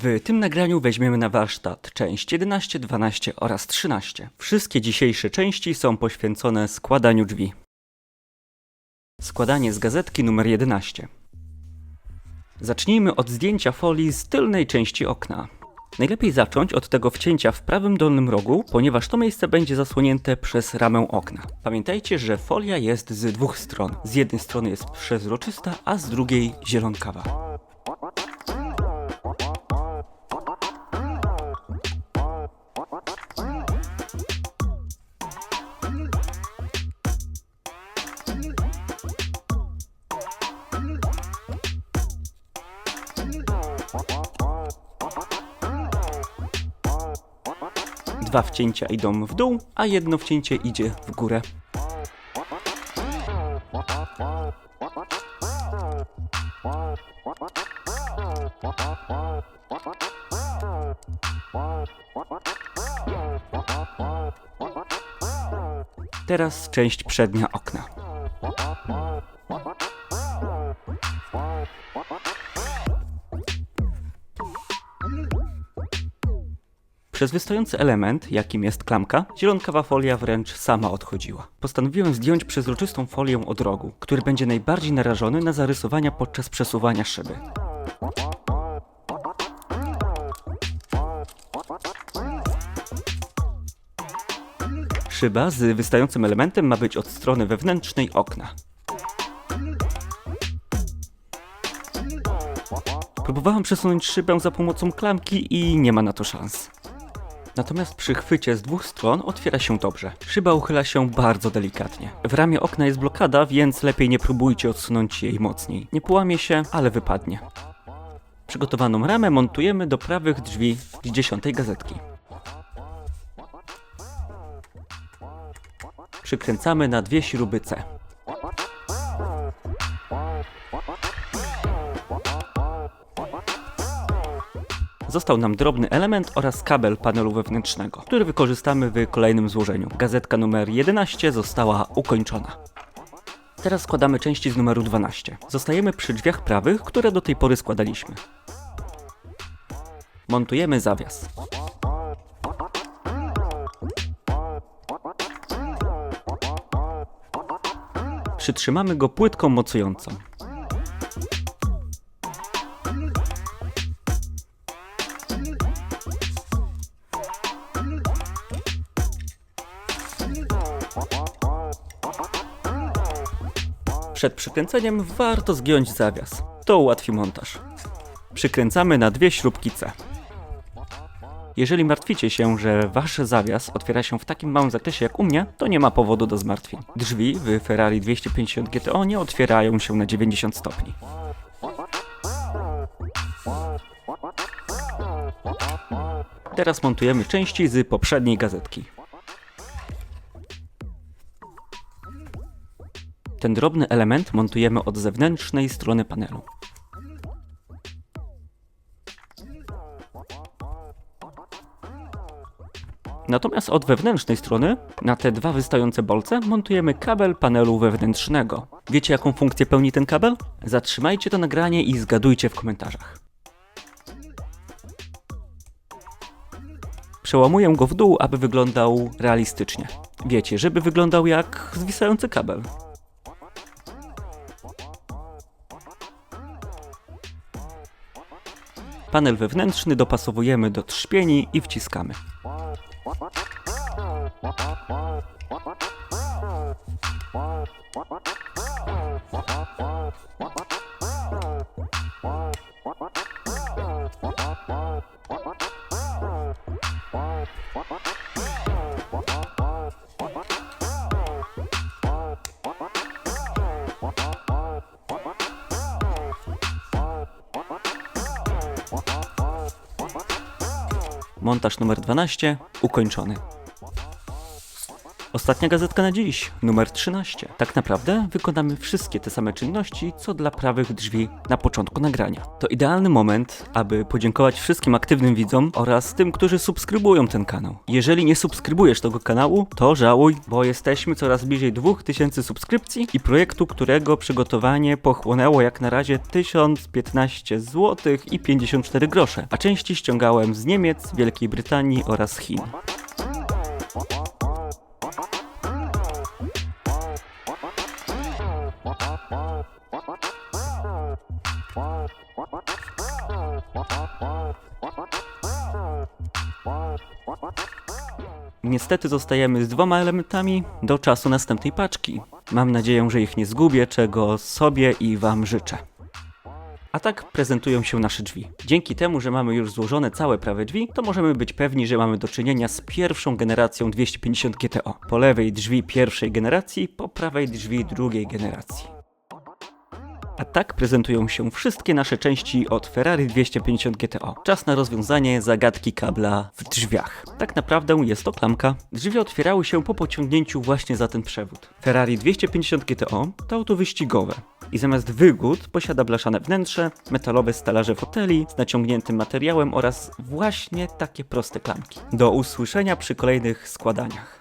W tym nagraniu weźmiemy na warsztat część 11, 12 oraz 13. Wszystkie dzisiejsze części są poświęcone składaniu drzwi. Składanie z gazetki numer 11. Zacznijmy od zdjęcia folii z tylnej części okna. Najlepiej zacząć od tego wcięcia w prawym dolnym rogu, ponieważ to miejsce będzie zasłonięte przez ramę okna. Pamiętajcie, że folia jest z dwóch stron. Z jednej strony jest przezroczysta, a z drugiej zielonkawa. Dwa wcięcia idą w dół, a jedno wcięcie idzie w górę. Teraz część przednia okna. Przez wystający element, jakim jest klamka, zielonkawa folia wręcz sama odchodziła. Postanowiłem zdjąć przezroczystą folię od rogu, który będzie najbardziej narażony na zarysowania podczas przesuwania szyby. Szyba z wystającym elementem ma być od strony wewnętrznej okna. Próbowałem przesunąć szybę za pomocą klamki i nie ma na to szans. Natomiast przy chwycie z dwóch stron otwiera się dobrze. Szyba uchyla się bardzo delikatnie. W ramie okna jest blokada, więc lepiej nie próbujcie odsunąć jej mocniej. Nie połamie się, ale wypadnie. Przygotowaną ramę montujemy do prawych drzwi z dziesiątej gazetki. Przykręcamy na dwie śruby C. Został nam drobny element oraz kabel panelu wewnętrznego, który wykorzystamy w kolejnym złożeniu. Gazetka numer 11 została ukończona. Teraz składamy części z numeru 12. Zostajemy przy drzwiach prawych, które do tej pory składaliśmy. Montujemy zawias. Przytrzymamy go płytką mocującą. Przed przykręceniem warto zgiąć zawias. To ułatwi montaż. Przykręcamy na dwie śrubki C. Jeżeli martwicie się, że wasz zawias otwiera się w takim małym zakresie jak u mnie, to nie ma powodu do zmartwień. Drzwi w Ferrari 250 GTO nie otwierają się na 90 stopni. Teraz montujemy części z poprzedniej gazetki. Ten drobny element montujemy od zewnętrznej strony panelu. Natomiast od wewnętrznej strony, na te dwa wystające bolce, montujemy kabel panelu wewnętrznego. Wiecie jaką funkcję pełni ten kabel? Zatrzymajcie to nagranie i zgadujcie w komentarzach. Przełamuję go w dół, aby wyglądał realistycznie. Wiecie, żeby wyglądał jak zwisający kabel. Panel wewnętrzny dopasowujemy do trzpieni i wciskamy. Montaż numer 12 ukończony. Ostatnia gazetka na dziś, numer 13. Tak naprawdę wykonamy wszystkie te same czynności, co dla prawych drzwi na początku nagrania. To idealny moment, aby podziękować wszystkim aktywnym widzom oraz tym, którzy subskrybują ten kanał. Jeżeli nie subskrybujesz tego kanału, to żałuj, bo jesteśmy coraz bliżej 2000 subskrypcji i projektu, którego przygotowanie pochłonęło jak na razie 1015 zł i 54 grosze, a części ściągałem z Niemiec, Wielkiej Brytanii oraz Chin. Niestety zostajemy z dwoma elementami do czasu następnej paczki. Mam nadzieję, że ich nie zgubię, czego sobie i Wam życzę. A tak prezentują się nasze drzwi. Dzięki temu, że mamy już złożone całe prawe drzwi, to możemy być pewni, że mamy do czynienia z pierwszą generacją 250 GTO. Po lewej drzwi pierwszej generacji, po prawej drzwi drugiej generacji. A tak prezentują się wszystkie nasze części od Ferrari 250 GTO. Czas na rozwiązanie zagadki kabla w drzwiach. Tak naprawdę jest to klamka. Drzwi otwierały się po pociągnięciu właśnie za ten przewód. Ferrari 250 GTO to auto wyścigowe. I zamiast wygód posiada blaszane wnętrze, metalowe stelaże foteli z naciągniętym materiałem oraz właśnie takie proste klamki. Do usłyszenia przy kolejnych składaniach.